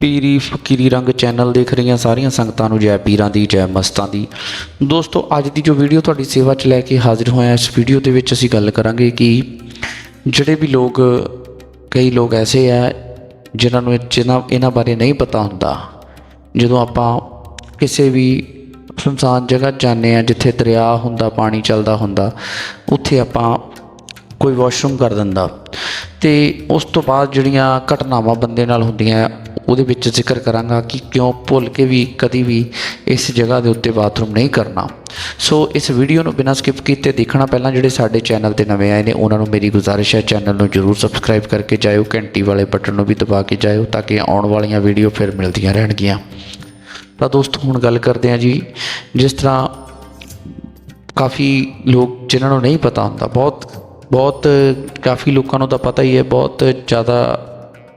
ਪੀਰੀ ਫਕੀਰੀ ਰੰਗ ਚੈਨਲ ਦੇਖ ਰਹੀਆਂ ਸਾਰੀਆਂ ਸੰਗਤਾਂ ਨੂੰ ਜੈ ਪੀਰਾਂ ਦੀ, ਜੈ ਮਸਤਾਂ ਦੀ। ਦੋਸਤੋ, ਅੱਜ ਦੀ ਜੋ ਵੀਡੀਓ ਤੁਹਾਡੀ ਸੇਵਾ 'ਚ ਲੈ ਕੇ ਹਾਜ਼ਰ ਹੋਇਆ, ਇਸ ਵੀਡੀਓ ਦੇ ਵਿੱਚ ਅਸੀਂ ਗੱਲ ਕਰਾਂਗੇ ਕਿ ਜਿਹੜੇ ਵੀ ਲੋਕ, ਕਈ ਲੋਕ ਐਸੇ ਆ ਜਿਨ੍ਹਾਂ ਨੂੰ ਜਿਨ੍ਹਾਂ, ਇਹਨਾਂ ਬਾਰੇ ਨਹੀਂ ਪਤਾ ਹੁੰਦਾ। ਜਦੋਂ ਆਪਾਂ ਕਿਸੇ ਵੀ ਸੁਨਸਾਨ ਜਗ੍ਹਾ ਜਾਂਦੇ ਆ, ਜਿੱਥੇ ਦਰਿਆ ਹੁੰਦਾ, ਪਾਣੀ ਚੱਲਦਾ ਹੁੰਦਾ, ਉੱਥੇ ਆਪਾਂ ਕੋਈ ਵਾਸ਼ਰੂਮ ਕਰ ਦਿੰਦਾ। ਤੇ ਉਸ ਤੋਂ ਬਾਅਦ ਜਿਹੜੀਆਂ ਘਟਨਾਵਾਂ ਬੰਦੇ ਨਾਲ ਹੁੰਦੀਆਂ, ਉਹਦੇ ਵਿੱਚ ਜ਼ਿਕਰ ਕਰਾਂਗਾ ਕਿ ਕਿਉਂ ਭੁੱਲ ਕੇ ਵੀ ਕਦੀ ਵੀ ਇਸ ਜਗ੍ਹਾ ਦੇ ਉੱਤੇ ਬਾਥਰੂਮ ਨਹੀਂ ਕਰਨਾ। ਸੋ ਇਸ ਵੀਡੀਓ ਨੂੰ ਬਿਨਾਂ ਸਕਿਪ ਕੀਤੇ ਦੇਖਣਾ ਪਹਿਲਾਂ ਜਿਹੜੇ ਸਾਡੇ ਚੈਨਲ ਤੇ ਨਵੇਂ ਆਏ ਨੇ, ਉਹਨਾਂ ਨੂੰ ਮੇਰੀ ਗੁਜ਼ਾਰਿਸ਼ ਹੈ ਚੈਨਲ ਨੂੰ ਜਰੂਰ ਸਬਸਕ੍ਰਾਈਬ ਕਰਕੇ ਜਾਇਓ, ਘੰਟੀ ਵਾਲੇ ਬਟਨ ਨੂੰ ਵੀ ਦਬਾ ਕੇ ਜਾਇਓ, ਤਾਂ ਕਿ ਆਉਣ ਵਾਲੀਆਂ ਵੀਡੀਓ ਫਿਰ ਮਿਲਦੀਆਂ ਰਹਿਣਗੀਆਂ। ਤਾਂ ਦੋਸਤੋ, ਹੁਣ ਗੱਲ ਕਰਦੇ ਹਾਂ ਜੀ, ਜਿਸ ਤਰ੍ਹਾਂ ਕਾਫੀ ਲੋਕ, ਜਿਨ੍ਹਾਂ ਨੂੰ ਨਹੀਂ ਪਤਾ ਹੁੰਦਾ, ਬਹੁਤ ਬਹੁਤ ਕਾਫੀ ਲੋਕਾਂ ਨੂੰ ਤਾਂ ਪਤਾ ਹੀ ਹੈ, ਬਹੁਤ ਜ਼ਿਆਦਾ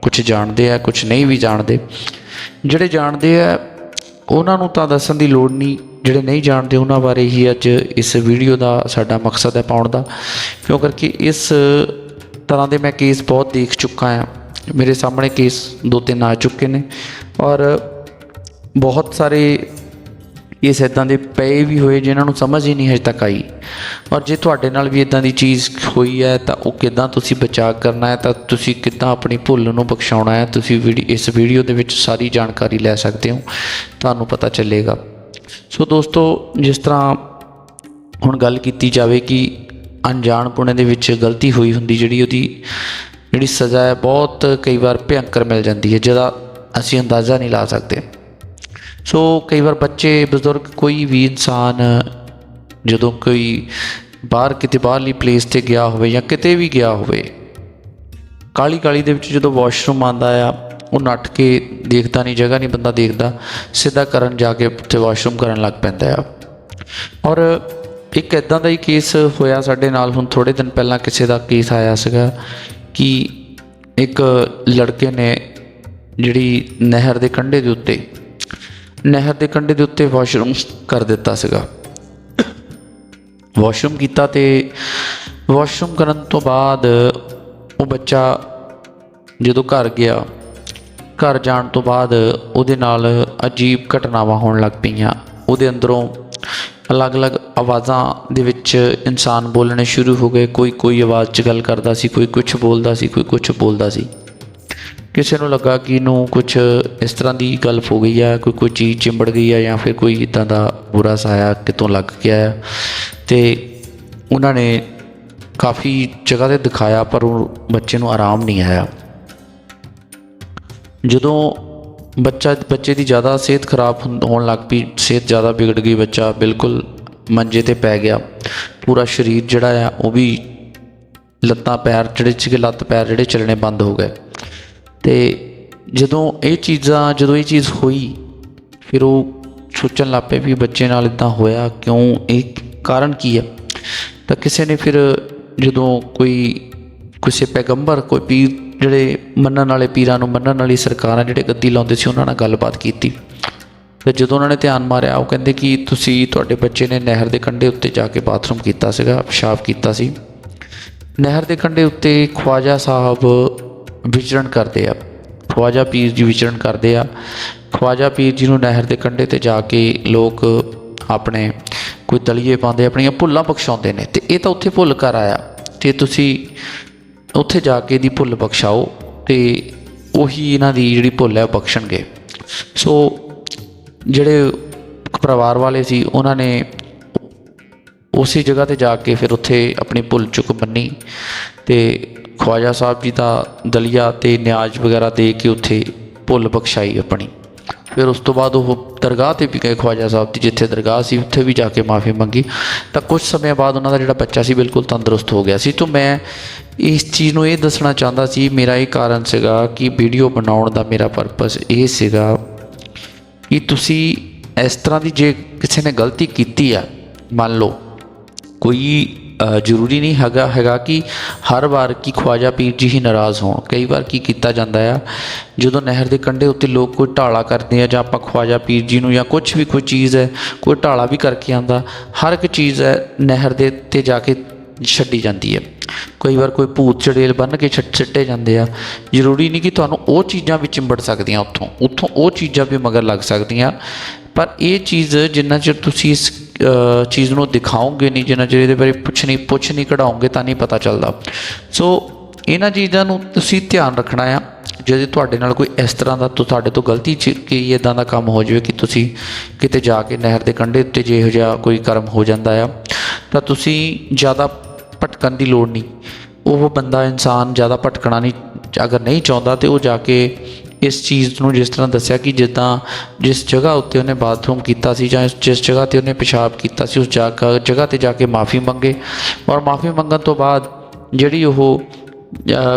ਕੁਝ ਜਾਣਦੇ ਆ ਕੁਝ ਨਹੀਂ ਵੀ ਜਾਣਦੇ। ਜਿਹੜੇ ਜਾਣਦੇ ਆ, ਉਹਨਾਂ ਨੂੰ ਤਾਂ ਦੱਸਣ ਦੀ ਲੋੜ ਨਹੀਂ, ਜਿਹੜੇ ਨਹੀਂ ਜਾਣਦੇ ਉਹਨਾਂ ਬਾਰੇ ਹੀ ਅੱਜ ਇਸ ਵੀਡੀਓ ਦਾ ਸਾਡਾ ਮਕਸਦ ਹੈ ਪਾਉਣ ਦਾ। ਕਿਉਂ ਕਰਕੇ ਇਸ ਤਰ੍ਹਾਂ ਦੇ ਮੈਂ ਕੇਸ ਬਹੁਤ ਦੇਖ ਚੁੱਕਾ ਹਾਂ। ਮੇਰੇ ਸਾਹਮਣੇ ਕੇਸ ਦੋ ਤਿੰਨ ਆ ਚੁੱਕੇ ਨੇ। ਔਰ ਬਹੁਤ ਸਾਰੇ ਇਸ ਇਦਾਂ ਦੇ ਪਏ ਵੀ ਹੋਏ ਜਿਨ੍ਹਾਂ ਨੂੰ ਸਮਝ ਹੀ ਨਹੀਂ ਹਜੇ ਤੱਕ ਆਈ। ਔਰ ਜੇ ਤੁਹਾਡੇ ਨਾਲ ਵੀ ਇਦਾਂ ਦੀ ਚੀਜ਼ ਹੋਈ ਹੈ, ਤਾਂ ਉਹ ਕਿਦਾਂ ਤੁਸੀਂ ਬਚਾਅ ਕਰਨਾ ਹੈ, ਤਾਂ ਤੁਸੀਂ ਕਿਦਾਂ ਆਪਣੀ ਭੁੱਲ ਨੂੰ ਬਖਸ਼ਾਉਣਾ ਹੈ, ਤੁਸੀਂ ਵੀਡੀ, ਇਸ ਵੀਡੀਓ ਦੇ ਵਿੱਚ ਸਾਰੀ ਜਾਣਕਾਰੀ ਲੈ ਸਕਦੇ ਹੋ, ਤੁਹਾਨੂੰ ਪਤਾ ਚੱਲੇਗਾ। ਸੋ ਦੋਸਤੋ, ਜਿਸ ਤਰ੍ਹਾਂ ਹੁਣ ਗੱਲ ਕੀਤੀ ਜਾਵੇ ਕਿ ਅਣਜਾਣਪੁਣੇ ਦੇ ਵਿੱਚ ਗਲਤੀ ਹੋਈ ਹੁੰਦੀ, ਜਿਹੜੀ ਉਹਦੀ, ਜਿਹੜੀ ਸਜ਼ਾ ਹੈ, ਬਹੁਤ ਕਈ ਵਾਰ ਭਿਅੰਕਰ ਮਿਲ ਜਾਂਦੀ ਹੈ, ਜਿਹਦਾ ਅਸੀਂ ਅੰਦਾਜ਼ਾ ਨਹੀਂ ਲਾ ਸਕਦੇ। ਸੋ ਕਈ ਵਾਰ ਬੱਚੇ, ਬਜ਼ੁਰਗ, ਕੋਈ ਵੀ ਇਨਸਾਨ ਜਦੋਂ ਕੋਈ ਬਾਹਰ ਕਿਤੇ ਬਾਹਰਲੀ ਪਲੇਸ ਤੇ ਗਿਆ ਹੋਵੇ ਜਾਂ ਕਿਤੇ ਵੀ ਗਿਆ ਹੋਵੇ ਕਾਲੀ ਕਾਲੀ ਦੇ ਵਿੱਚ ਜਦੋਂ ਵਾਸ਼ਰੂਮ ਆਂਦਾ ਆ, ਉਹ ਨੱਠ ਕੇ ਦੇਖਦਾ ਨਹੀਂ, ਜਗ੍ਹਾ ਨਹੀਂ ਬੰਦਾ ਦੇਖਦਾ, ਸਿੱਧਾ ਕਰਨ ਜਾ ਕੇ ਉੱਥੇ ਵਾਸ਼ਰੂਮ ਕਰਨ ਲੱਗ ਪੈਂਦਾ ਆ। ਔਰ ਇੱਕ ਇਦਾਂ ਦਾ ਹੀ ਕੇਸ ਹੋਇਆ ਸਾਡੇ ਨਾਲ, ਹੁਣ ਥੋੜੇ ਦਿਨ ਪਹਿਲਾਂ ਕਿਸੇ ਦਾ ਕੇਸ ਆਇਆ ਸੀਗਾ ਕਿ ਇੱਕ ਲੜਕੇ ਨੇ ਜਿਹੜੀ ਨਹਿਰ ਦੇ ਕੰਢੇ ਦੇ ਉੱਤੇ ਨਹਿਰ ਦੇ ਕੰਢੇ ਦੇ ਉੱਤੇ ਵਾਸ਼ਰੂਮ ਕਰ ਦਿੱਤਾ ਸੀਗਾ। ਵਾਸ਼ਰੂਮ ਕੀਤਾ ਤੇ ਵਾਸ਼ਰੂਮ ਕਰਨ ਤੋਂ ਬਾਅਦ ਉਹ ਬੱਚਾ ਜਦੋਂ ਘਰ ਗਿਆ, ਘਰ ਜਾਣ ਤੋਂ ਬਾਅਦ ਉਹਦੇ ਨਾਲ ਅਜੀਬ ਘਟਨਾਵਾਂ ਹੋਣ ਲੱਗ ਪਈਆਂ। ਉਹਦੇ ਅੰਦਰੋਂ ਅਲੱਗ-ਅਲੱਗ ਆਵਾਜ਼ਾਂ ਦੇ ਵਿੱਚ ਇਨਸਾਨ ਬੋਲਣੇ ਸ਼ੁਰੂ ਹੋ ਗਏ। ਕੋਈ ਕੋਈ ਆਵਾਜ਼ 'ਚ ਗੱਲ ਕਰਦਾ ਸੀ, ਕੋਈ ਕੁਝ ਬੋਲਦਾ ਸੀ, ਕੋਈ ਕੁਝ ਬੋਲਦਾ ਸੀ। ਕਿਸੇ ਨੂੰ ਲੱਗਾ ਕਿ ਇਹਨੂੰ ਕੁਝ ਇਸ ਤਰ੍ਹਾਂ ਦੀ ਗੱਲ ਹੋ ਗਈ ਆ, ਕੋਈ ਕੋਈ ਚੀਜ਼ ਚਿੰਬੜ ਗਈ ਆ ਜਾਂ ਫਿਰ ਕੋਈ ਇਦਾਂ ਦਾ ਬੁਰਾ ਸਾਇਆ ਕਿਤੋਂ ਲੱਗ ਗਿਆ ਆ। ਤੇ ਉਹਨਾਂ ਨੇ ਕਾਫੀ ਜਗ੍ਹਾ ਤੇ ਦਿਖਾਇਆ, ਪਰ ਉਹ ਬੱਚੇ ਨੂੰ ਆਰਾਮ ਨਹੀਂ ਆਇਆ। ਜਦੋਂ ਬੱਚਾ, ਬੱਚੇ ਦੀ ਜ਼ਿਆਦਾ ਸਿਹਤ ਖਰਾਬ ਹੁੰ- ਹੋਣ ਲੱਗ ਪਈ, ਸਿਹਤ ਜ਼ਿਆਦਾ ਵਿਗੜ ਗਈ, ਬੱਚਾ ਬਿਲਕੁਲ ਮੰਜੇ ਤੇ ਪੈ ਗਿਆ। ਪੂਰਾ ਸਰੀਰ ਜਿਹੜਾ ਆ, ਉਹ ਵੀ ਲੱਤਾਂ, ਪੈਰ ਜਿਹੜੇ ਸੀਗੇ, ਲੱਤ, ਪੈਰ ਜਿਹੜੇ ਚੱਲਣੇ ਬੰਦ ਹੋ ਗਏ। ਤੇ ਜਦੋਂ ਇਹ ਚੀਜ਼ਾਂ, ਜਦੋਂ ਇਹ ਚੀਜ਼ ਹੋਈ, ਫਿਰ ਉਹ ਸੋਚਣ ਲੱਗ ਪਏ ਵੀ ਬੱਚੇ ਨਾਲ ਇਦਾਂ ਹੋਇਆ ਕਿਉਂ? ਇਹ ਕਾਰਨ ਕੀ ਹੈ ਤਾਂ ਕਿਸੇ ਨੇ ਫਿਰ ਜਦੋਂ ਕੋਈ, ਕਿਸੇ ਪੈਗੰਬਰ, ਕੋਈ ਪੀਰ ਜਿਹੜੇ ਮੰਨਣ ਵਾਲੇ ਪੀਰਾਂ ਨੂੰ ਮੰਨਣ ਵਾਲੀ ਸਰਕਾਰਾਂ ਜਿਹੜੇ ਗੱਦੀ ਲਾਉਂਦੇ ਸੀ, ਉਹਨਾਂ ਨਾਲ ਗੱਲਬਾਤ ਕੀਤੀ। ਤੇ ਜਦੋਂ ਉਹਨਾਂ ਨੇ ਧਿਆਨ ਮਾਰਿਆ, ਉਹ ਕਹਿੰਦੇ ਕਿ ਤੁਸੀਂ ਤੁਹਾਡੇ ਬੱਚੇ ਨੇ ਨਹਿਰ ਦੇ ਕੰਢੇ ਉੱਤੇ ਜਾ ਕੇ ਬਾਥਰੂਮ ਕੀਤਾ ਸੀਗਾ, ਪਿਸ਼ਾਬ ਕੀਤਾ ਸੀ। ਨਹਿਰ ਦੇ ਕੰਢੇ ਉੱਤੇ ਖਵਾਜਾ ਸਾਹਿਬ ਵਿਚਰਨ ਕਰਦੇ ਆ। ਖਵਾਜਾ ਪੀਰ ਜੀ ਵਿਚਰਨ ਕਰਦੇ ਆ। ਖਵਾਜਾ ਪੀਰ ਜੀ ਨੂੰ ਨਹਿਰ ਦੇ ਕੰਢੇ ਤੇ ਜਾ ਕੇ ਲੋਕ ਆਪਣੇ ਕੋਈ ਦਲੀਏ ਪਾਉਂਦੇ, ਆਪਣੀਆਂ ਭੁੱਲਾਂ ਬਖਸ਼ਾਉਂਦੇ ਨੇ। ਤੇ ਇਹ ਤਾਂ ਉੱਥੇ ਭੁੱਲ ਕਰ ਆਇਆ। ਤੇ ਤੁਸੀਂ ਉੱਥੇ ਜਾ ਕੇ ਦੀ ਭੁੱਲ ਬਖਸ਼ਾਓ ਤੇ ਉਹੀ ਇਹਨਾਂ ਦੀ ਜਿਹੜੀ ਭੁੱਲ ਹੈ ਉਹ ਬਖਸ਼ਣਗੇ। ਸੋ ਜਿਹੜੇ ਪਰਿਵਾਰ ਵਾਲੇ ਸੀ, ਉਹਨਾਂ ਨੇ ਉਸੇ ਜਗ੍ਹਾ ਤੇ ਜਾ ਕੇ ਫਿਰ ਉੱਥੇ ਆਪਣੀ ਭੁੱਲ ਚੁੱਕ ਬੰਨੀ ਤੇ ਖਵਾਜਾ ਸਾਹਿਬ ਜੀ ਦਾ ਦਲੀਆ ਤੇ ਨਿਆਜ਼ ਵਗੈਰਾ ਦੇ ਕੇ ਉੱਥੇ ਭੁੱਲ ਬਖਸ਼ਾਈ ਆਪਣੀ। ਫਿਰ ਉਸ ਤੋਂ ਬਾਅਦ ਉਹ ਦਰਗਾਹ ਤੇ ਵੀ ਗਏ ਖਵਾਜਾ ਸਾਹਿਬ ਦੀ, ਜਿੱਥੇ ਦਰਗਾਹ ਸੀ, ਉੱਥੇ ਵੀ ਜਾ ਕੇ ਮਾਫੀ ਮੰਗੀ। ਤਾਂ ਕੁਝ ਸਮੇਂ ਬਾਅਦ ਉਹਨਾਂ ਦਾ ਜਿਹੜਾ ਬੱਚਾ ਸੀ, ਬਿਲਕੁਲ ਤੰਦਰੁਸਤ ਹੋ ਗਿਆ ਸੀ। ਤੋਂ ਮੈਂ ਇਸ ਚੀਜ਼ ਨੂੰ ਇਹ ਦੱਸਣਾ ਚਾਹੁੰਦਾ ਸੀ, ਮੇਰਾ ਇਹ ਕਾਰਨ ਸੀਗਾ ਕਿ ਵੀਡੀਓ ਬਣਾਉਣ ਦਾ ਮੇਰਾ ਪਰਪਸ ਇਹ ਸੀਗਾ ਕਿ ਤੁਸੀਂ ਇਸ ਤਰ੍ਹਾਂ ਦੀ ਜੇ ਕਿਸੇ ਨੇ ਗਲਤੀ ਕੀਤੀ ਆ, ਮੰਨ ਲਓ, ਕੋਈ ਜ਼ਰੂਰੀ ਨਹੀਂ ਹੈਗਾ ਹੈਗਾ ਕਿ ਹਰ ਵਾਰ ਕੀ ਖਵਾਜਾ ਪੀਰ ਜੀ ਹੀ ਨਾਰਾਜ਼ ਹੋਣ। ਕਈ ਵਾਰ ਕੀ ਕੀਤਾ ਜਾਂਦਾ ਆ, ਜਦੋਂ ਨਹਿਰ ਦੇ ਕੰਢੇ ਉੱਤੇ ਲੋਕ ਕੋਈ ਢਾਲਾ ਕਰਦੇ ਆ ਜਾਂ ਆਪਾਂ ਖਵਾਜਾ ਪੀਰ ਜੀ ਨੂੰ ਜਾਂ ਕੁਝ ਵੀ ਕੋਈ ਚੀਜ਼ ਹੈ, ਕੋਈ ਢਾਲਾ ਵੀ ਕਰਕੇ ਆਂਦਾ ਹਰ ਇੱਕ ਚੀਜ਼ ਹੈ ਨਹਿਰ ਦੇ 'ਤੇ ਜਾ ਕੇ ਛੱਡੀ ਜਾਂਦੀ ਹੈ। ਕਈ ਵਾਰ ਕੋਈ ਭੂਤ ਚੜੇਲ ਬੰਨ ਕੇ ਛੱਟ ਛੱਟੇ ਜਾਂਦੇ ਆ। ਜ਼ਰੂਰੀ ਨਹੀਂ ਕਿ ਤੁਹਾਨੂੰ ਉਹ ਚੀਜ਼ਾਂ ਵੀ ਚਿੰਬੜ ਸਕਦੀਆਂ ਉੱਥੋਂ ਉੱਥੋਂ ਉਹ ਚੀਜ਼ਾਂ ਵੀ ਮਗਰ ਲੱਗ ਸਕਦੀਆਂ। ਪਰ ਇਹ ਚੀਜ਼ ਜਿੰਨਾ ਚਿਰ ਤੁਸੀਂ ਇਸ ਚੀਜ਼ ਨੂੰ ਦਿਖਾਓਗੇ ਨਹੀਂ, ਜਿੰਨਾ ਚਿਰ ਇਹਦੇ ਬਾਰੇ ਪੁੱਛ ਨਹੀਂ ਪੁੱਛ ਨਹੀਂ ਕਢਾਉਂਗੇ ਤਾਂ ਨਹੀਂ ਪਤਾ ਚੱਲਦਾ। ਸੋ ਇਹਨਾਂ ਚੀਜ਼ਾਂ ਨੂੰ ਤੁਸੀਂ ਧਿਆਨ ਰੱਖਣਾ ਆ ਜੇ ਤੁਹਾਡੇ ਨਾਲ ਕੋਈ ਇਸ ਤਰ੍ਹਾਂ ਦਾ ਤੁਹਾਡੇ ਤੋਂ ਗਲਤੀ ਚ, ਕਿ ਇਦਾਂ ਦਾ ਕੰਮ ਹੋ ਜਾਵੇ ਕਿ ਤੁਸੀਂ ਕਿਤੇ ਜਾ ਕੇ ਨਹਿਰ ਦੇ ਕੰਢੇ ਉੱਤੇ ਜੇ ਇਹੋ ਜਿਹਾ ਕੋਈ ਕਰਮ ਹੋ ਜਾਂਦਾ ਆ, ਤਾਂ ਤੁਸੀਂ ਜ਼ਿਆਦਾ ਭਟਕਣ ਦੀ ਲੋੜ ਨਹੀਂ। ਉਹ ਬੰਦਾ ਇਨਸਾਨ ਜ਼ਿਆਦਾ ਭਟਕਣਾ ਨਹੀਂ, ਅਗਰ ਨਹੀਂ ਚਾਹੁੰਦਾ ਤੇ ਉਹ ਜਾ ਕੇ ਇਸ ਚੀਜ਼ ਨੂੰ ਜਿਸ ਤਰ੍ਹਾਂ ਦੱਸਿਆ ਕਿ ਜਿੱਦਾਂ ਜਿਸ ਜਗ੍ਹਾ ਉੱਤੇ ਉਹਨੇ ਬਾਥਰੂਮ ਕੀਤਾ ਸੀ ਜਾਂ ਜਿਸ ਜਗ੍ਹਾ ਤੇ ਉਹਨੇ ਪਿਸ਼ਾਬ ਕੀਤਾ ਸੀ, ਉਸ ਜਗ੍ਹਾ ਜਗ੍ਹਾ ਤੇ ਜਾ ਕੇ ਮਾਫੀ ਮੰਗੇ। ਔਰ ਮਾਫੀ ਮੰਗਣ ਤੋਂ ਬਾਅਦ ਜਿਹੜੀ ਉਹ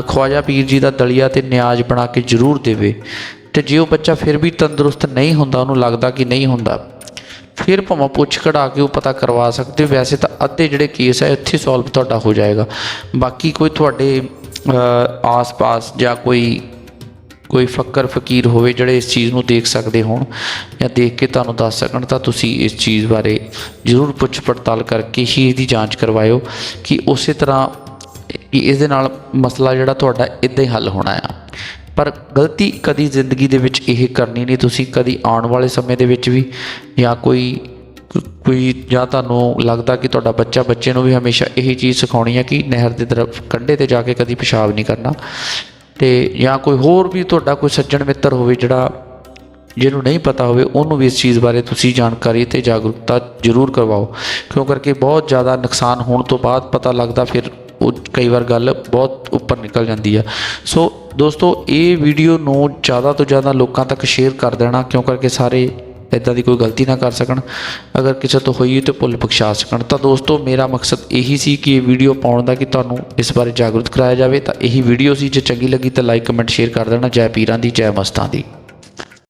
ਖਵਾਜਾ ਪੀਰ ਜੀ ਦਾ ਦਲੀਆ ਤੇ ਨਿਆਜ਼ ਬਣਾ ਕੇ ਜ਼ਰੂਰ ਦੇਵੇ। ਤੇ ਜੇ ਉਹ ਬੱਚਾ ਫਿਰ ਵੀ ਤੰਦਰੁਸਤ ਨਹੀਂ ਹੁੰਦਾ, ਉਹਨੂੰ ਲੱਗਦਾ ਕਿ ਨਹੀਂ ਹੁੰਦਾ, ਫਿਰ ਭਾਵੇਂ ਪੁੱਛ ਕਢਾ ਕੇ ਉਹ ਪਤਾ ਕਰਵਾ ਸਕਦੇ। ਵੈਸੇ ਤਾਂ ਅੱਧੇ ਜਿਹੜੇ ਕੇਸ ਹੈ, ਇੱਥੇ ਸੋਲਵ ਤੁਹਾਡਾ ਹੋ ਜਾਏਗਾ। ਬਾਕੀ ਕੋਈ ਤੁਹਾਡੇ ਆਸ-ਪਾਸ ਜਾਂ ਕੋਈ ਕੋਈ ਫੱਕਰ ਫਕੀਰ ਹੋਵੇ ਜਿਹੜੇ ਇਸ ਚੀਜ਼ ਨੂੰ ਦੇਖ ਸਕਦੇ ਹੋਣ ਜਾਂ ਦੇਖ ਕੇ ਤੁਹਾਨੂੰ ਦੱਸ ਸਕਣ, ਤਾਂ ਤੁਸੀਂ ਇਸ ਚੀਜ਼ ਬਾਰੇ ਜ਼ਰੂਰ ਪੁੱਛ ਪੜਤਾਲ ਕਰਕੇ ਹੀ ਇਹਦੀ ਜਾਂਚ ਕਰਵਾਇਓ ਕਿ ਉਸੇ ਤਰ੍ਹਾਂ ਕਿ ਇਸ ਦੇ ਨਾਲ ਮਸਲਾ ਜਿਹੜਾ ਤੁਹਾਡਾ ਇਦਾਂ ਹੀ ਹੱਲ ਹੋਣਾ ਆ। ਪਰ ਗਲਤੀ ਕਦੀ ਜ਼ਿੰਦਗੀ ਦੇ ਵਿੱਚ ਇਹ ਕਰਨੀ ਨਹੀਂ, ਤੁਸੀਂ ਕਦੀ ਆਉਣ ਵਾਲੇ ਸਮੇਂ ਦੇ ਵਿੱਚ ਵੀ ਜਾਂ ਕੋਈ ਕੋਈ ਜਾਂ ਤੁਹਾਨੂੰ ਲੱਗਦਾ ਕਿ ਤੁਹਾਡਾ ਬੱਚਾ ਬੱਚੇ ਨੂੰ ਵੀ ਹਮੇਸ਼ਾ ਇਹੀ ਚੀਜ਼ ਸਿਖਾਉਣੀ ਹੈ ਕਿ ਨਹਿਰ ਦੇ ਤਰਫ ਕੰਢੇ ਤੇ ਜਾ ਕੇ ਕਦੀ ਪਿਸ਼ਾਬ ਨਹੀਂ ਕਰਨਾ। ਤੇ ਜਾਂ ਕੋਈ ਹੋਰ ਵੀ ਤੁਹਾਡਾ ਕੋਈ ਸੱਜਣ ਮਿੱਤਰ ਹੋਵੇ ਜਿਹੜਾ ਜਿਹਨੂੰ ਨਹੀਂ ਪਤਾ ਹੋਵੇ, ਉਹਨੂੰ ਵੀ ਇਸ ਚੀਜ਼ ਬਾਰੇ ਤੁਸੀਂ ਜਾਣਕਾਰੀ ਤੇ ਜਾਗਰੂਕਤਾ ਜ਼ਰੂਰ ਕਰਵਾਓ। ਕਿਉਂ ਕਰਕੇ ਬਹੁਤ ਜ਼ਿਆਦਾ ਨੁਕਸਾਨ ਹੋਣ ਤੋਂ ਬਾਅਦ ਪਤਾ ਲੱਗਦਾ ਫਿਰ ਉਹ ਕਈ ਵਾਰ ਗੱਲ ਬਹੁਤ ਉੱਪਰ ਨਿਕਲ ਜਾਂਦੀ ਆ। ਸੋ ਦੋਸਤੋ, ਇਹ ਵੀਡੀਓ ਨੂੰ ਜ਼ਿਆਦਾ ਤੋਂ ਜ਼ਿਆਦਾ ਲੋਕਾਂ ਤੱਕ ਸ਼ੇਅਰ ਕਰ ਦੇਣਾ, ਕਿਉਂ ਕਰਕੇ ਸਾਰੇ ਇਦਾਂ ਦੀ ਕੋਈ ਗਲਤੀ ਨਾ ਕਰ ਸਕਣ। ਅਗਰ ਕਿਸੇ ਤੋਂ ਹੋਈ ਤੇ ਭੁੱਲ ਬਖਸ਼ਾ ਸਕਣ। ਤਾਂ ਦੋਸਤੋ, ਮੇਰਾ ਮਕਸਦ ਇਹੀ ਸੀ ਕਿ ਇਹ ਵੀਡੀਓ ਪਾਉਣ ਦਾ ਕਿ ਤੁਹਾਨੂੰ ਇਸ ਬਾਰੇ ਜਾਗਰੂਕ ਕਰਾਇਆ ਜਾਵੇ। ਤਾਂ ਇਹੀ ਵੀਡੀਓ ਸੀ ਜੇ ਚੰਗੀ ਲੱਗੀ ਤਾਂ ਲਾਈਕ, ਕਮੈਂਟ, ਸ਼ੇਅਰ ਕਰ ਦੇਣਾ। ਜੈ ਪੀਰਾਂ ਦੀ, ਜੈ ਮਸਤਾਂ ਦੀ।